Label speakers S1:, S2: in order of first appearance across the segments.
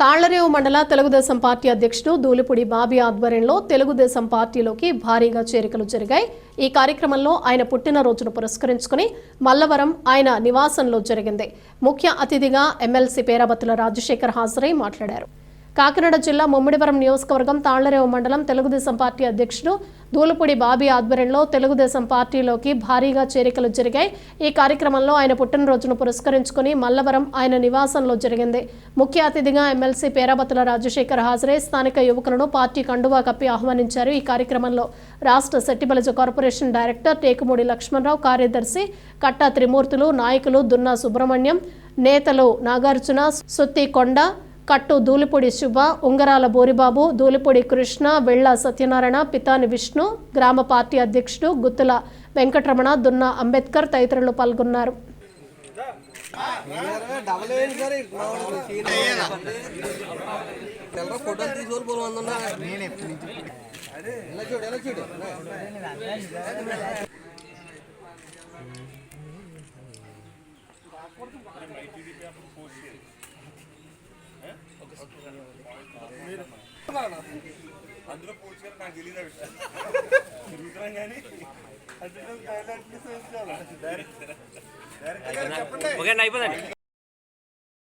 S1: తాళ్ళరేవు మండల తెలుగుదేశం పార్టీ అధ్యక్షుడు దూలిపూడి బాబీ ఆధ్వర్యంలో తెలుగుదేశం పార్టీలోకి భారీగా చేరికలు జరిగాయి. ఈ కార్యక్రమంలో ఆయన పుట్టినరోజును పురస్కరించుకుని మల్లవరం ఆయన నివాసంలో జరిగింది. ముఖ్య అతిథిగా ఎమ్మెల్సీ పేరాబత్తుల రాజశేఖర్ హాజరై మాట్లాడారు. కాకినాడ జిల్లా ముమ్మిడివరం నియోజకవర్గం తాళ్ళరేవు మండలం తెలుగుదేశం పార్టీ అధ్యక్షుడు దూలపూడి బాబీ ఆధ్వర్యంలో తెలుగుదేశం పార్టీలోకి భారీగా చేరికలు జరిగాయి. ఈ కార్యక్రమంలో ఆయన పుట్టినరోజును పురస్కరించుకుని మల్లవరం ఆయన నివాసంలో జరిగింది. ముఖ్య అతిథిగా ఎమ్మెల్సీ పేరాబతుల రాజశేఖర్ హాజరై స్థానిక యువకులను పార్టీ కండువా కప్పి ఆహ్వానించారు. ఈ కార్యక్రమంలో రాష్ట్ర సెట్టిబలజ కార్పొరేషన్ డైరెక్టర్ టేకుమూడి లక్ష్మణరావు కార్యదర్శి కట్టా త్రిమూర్తులు నాయకులు దున్నా సుబ్రహ్మణ్యం నేతలు నాగార్జున సుత్తి కొండ కట్టు దూలిపొడి శుభ ఉంగరాల బోరిబాబు దూలిపొడి కృష్ణ వెళ్ళ సత్యనారాయణ పితాని విష్ణు గ్రామ పార్టీ అధ్యక్షుడు గుత్తుల వెంకటరమణ దున్నా అంబేద్కర్ తదితరులు పాల్గొన్నారు.
S2: అప్పుడు పోస్ట్ చేయాలి
S3: అందులో గారు నాకు తెలియదు విషయం. తిరుగుతున్నాం కానీ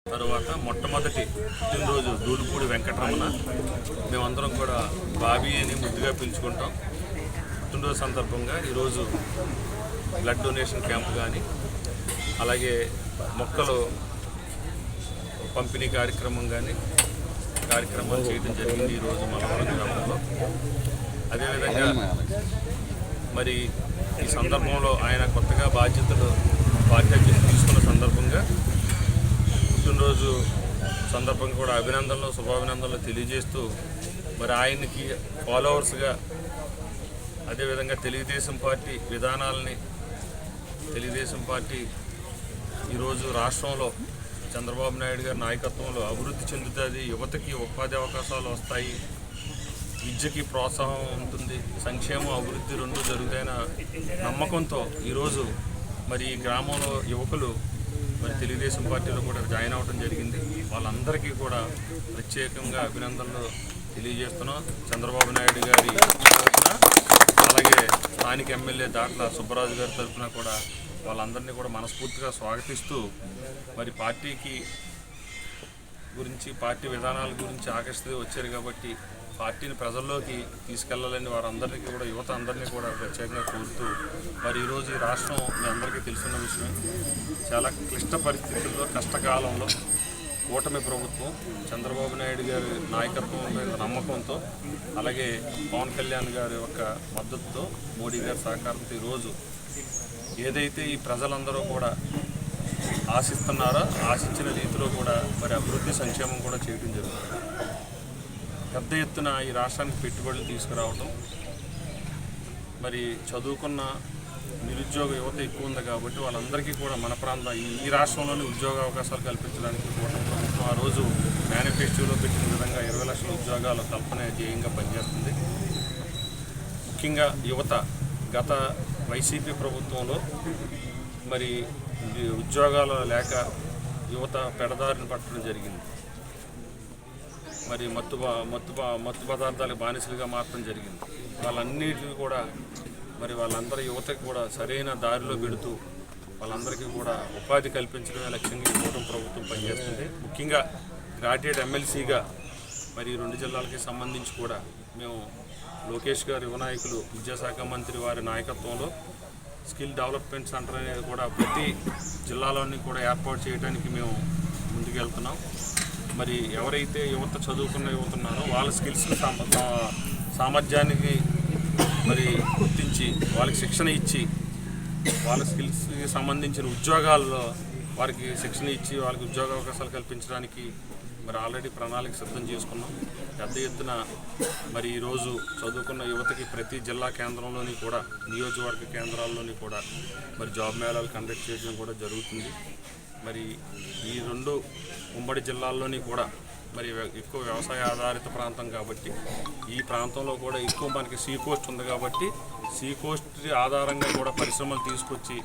S3: తరువాత మొట్టమొదటి పుట్టినరోజు దూడుపూడి వెంకటరమణ. మేమందరం కూడా బాబీ అని ముద్దుగా పిలుచుకుంటాం. పుట్టినరోజు సందర్భంగా ఈరోజు బ్లడ్ డొనేషన్ క్యాంప్ కానీ అలాగే మొక్కలు పంపిణీ కార్యక్రమం కానీ కార్యక్రమాలు చేయడం జరిగింది ఈరోజు మనవరం గ్రామంలో. అదేవిధంగా మరి ఈ సందర్భంలో ఆయన కొత్తగా బాధ్యతలు బాధ్యత తీసుకున్న సందర్భంగా పుట్టినరోజు సందర్భంగా కూడా అభినందనలు శుభాభినందనలు తెలియజేస్తూ మరి ఆయనకి ఫాలోవర్స్గా అదేవిధంగా తెలుగుదేశం పార్టీ విధానాలని తెలుగుదేశం పార్టీ ఈరోజు రాష్ట్రంలో చంద్రబాబు నాయుడు గారి నాయకత్వంలో అభివృద్ధి చెందుతుంది. యువతకి ఉపాధి అవకాశాలు వస్తాయి. విద్యకి ప్రోత్సాహం ఉంటుంది. సంక్షేమం అభివృద్ధి రెండు జరుగుతాయన నమ్మకంతో ఈరోజు మరి ఈ గ్రామంలో యువకులు మరి తెలుగుదేశం పార్టీలో కూడా జాయిన్ అవ్వడం జరిగింది. వాళ్ళందరికీ కూడా ప్రత్యేకంగా అభినందనలు తెలియజేస్తున్నాం. చంద్రబాబు నాయుడు గారి తరఫున అలాగే స్థానిక ఎమ్మెల్యే దాట్ల సుబ్బరాజు గారి తరఫున కూడా వాళ్ళందరినీ కూడా మనస్ఫూర్తిగా స్వాగతిస్తూ మరి పార్టీకి గురించి పార్టీ విధానాల గురించి ఆకర్షిత వచ్చారు కాబట్టి పార్టీని ప్రజల్లోకి తీసుకెళ్ళాలని వారందరికీ కూడా యువత అందరినీ కూడా ప్రత్యేకంగా కోరుతూ మరి ఈరోజు ఈ రాష్ట్రం మీ అందరికీ తెలుసున్న విషయం. చాలా క్లిష్ట పరిస్థితుల్లో కష్టకాలంలో కూటమి ప్రభుత్వం చంద్రబాబు నాయుడు గారి నాయకత్వం మీద నమ్మకంతో అలాగే పవన్ కళ్యాణ్ గారి యొక్క మద్దతుతో మోడీ గారి సహకారంతో ఈరోజు ఏదైతే ఈ ప్రజలందరూ కూడా ఆశిస్తున్నారో ఆశించిన రీతిలో కూడా మరి అభివృద్ధి సంక్షేమం కూడా చేయడం జరుగుతుంది. పెద్ద ఎత్తున ఈ రాష్ట్రానికి పెట్టుబడులు తీసుకురావటం మరి చదువుకున్న నిరుద్యోగ యువత ఎక్కువ ఉంది కాబట్టి వాళ్ళందరికీ కూడా మన ప్రాంత ఈ రాష్ట్రంలోనే ఉద్యోగ అవకాశాలు కల్పించడానికి కూడా ప్రభుత్వం ఆ రోజు మేనిఫెస్టోలో పెట్టిన విధంగా ఇరవై లక్షల ఉద్యోగాలు కల్పన ధ్యేయంగా పనిచేస్తుంది. ముఖ్యంగా యువత గత వైసీపీ ప్రభుత్వంలో మరి ఉద్యోగాల ఉద్యోగాలు లేక యువత పెడదారిని పట్టడం జరిగింది. మరి మత్తు మత్తు మత్తు పదార్థాలకు బానిసలుగా మారడం జరిగింది. వాళ్ళన్నిటిని కూడా మరి వాళ్ళందరి యువతకి కూడా సరైన దారిలో పెడుతూ వాళ్ళందరికీ కూడా ఉపాధి కల్పించడమే లక్ష్యంగా ఈ కూటమి ప్రభుత్వం పనిచేస్తుంది. ముఖ్యంగా గ్రాడ్యుయేట్ ఎమ్మెల్సీగా మరి రెండు జిల్లాలకి సంబంధించి కూడా మేము లోకేష్ గారి యువ నాయకులు విద్యాశాఖ మంత్రి వారి నాయకత్వంలో స్కిల్ డెవలప్మెంట్ సెంటర్ అనేది కూడా ప్రతి జిల్లాలోని కూడా ఏర్పాటు చేయడానికి మేము ముందుకెళ్తున్నాం. మరి ఎవరైతే యువత చదువుకున్న యువత ఉన్నారో వాళ్ళ స్కిల్స్ సామర్థ్యానికి మరి గుర్తించి వాళ్ళకి శిక్షణ ఇచ్చి వాళ్ళ స్కిల్స్కి సంబంధించిన ఉద్యోగాల్లో వారికి శిక్షణ ఇచ్చి వాళ్ళకి ఉద్యోగ అవకాశాలు కల్పించడానికి మరి ఆల్రెడీ ప్రణాళిక సిద్ధం చేసుకున్నాం. పెద్ద ఎత్తున మరి ఈరోజు చదువుకున్న యువతకి ప్రతి జిల్లా కేంద్రంలోని కూడా నియోజకవర్గ కేంద్రాల్లోని కూడా మరి జాబ్ మేళాలు కండక్ట్ చేయడం కూడా జరుగుతుంది. మరి ఈ రెండు ఉమ్మడి జిల్లాల్లోని కూడా మరి వ్య- ఎక్కువ వ్యవసాయ ఆధారిత ప్రాంతం కాబట్టి ఈ ప్రాంతంలో కూడా ఎక్కువ మనకి సీ కోస్ట్ ఉంది కాబట్టి సీ కోస్ట్ ఆధారంగా కూడా పరిశ్రమలు తీసుకొచ్చి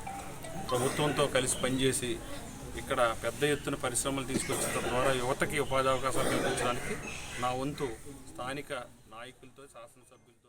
S3: ప్రభుత్వంతో కలిసి పనిచేసి ఇక్కడ పెద్ద ఎత్తున పరిశ్రమలు తీసుకొచ్చిన ద్వారా యువతకి ఉపాధి అవకాశాలు కల్పించడానికి నా వంతు స్థానిక నాయకులతో శాసనసభ్యులతో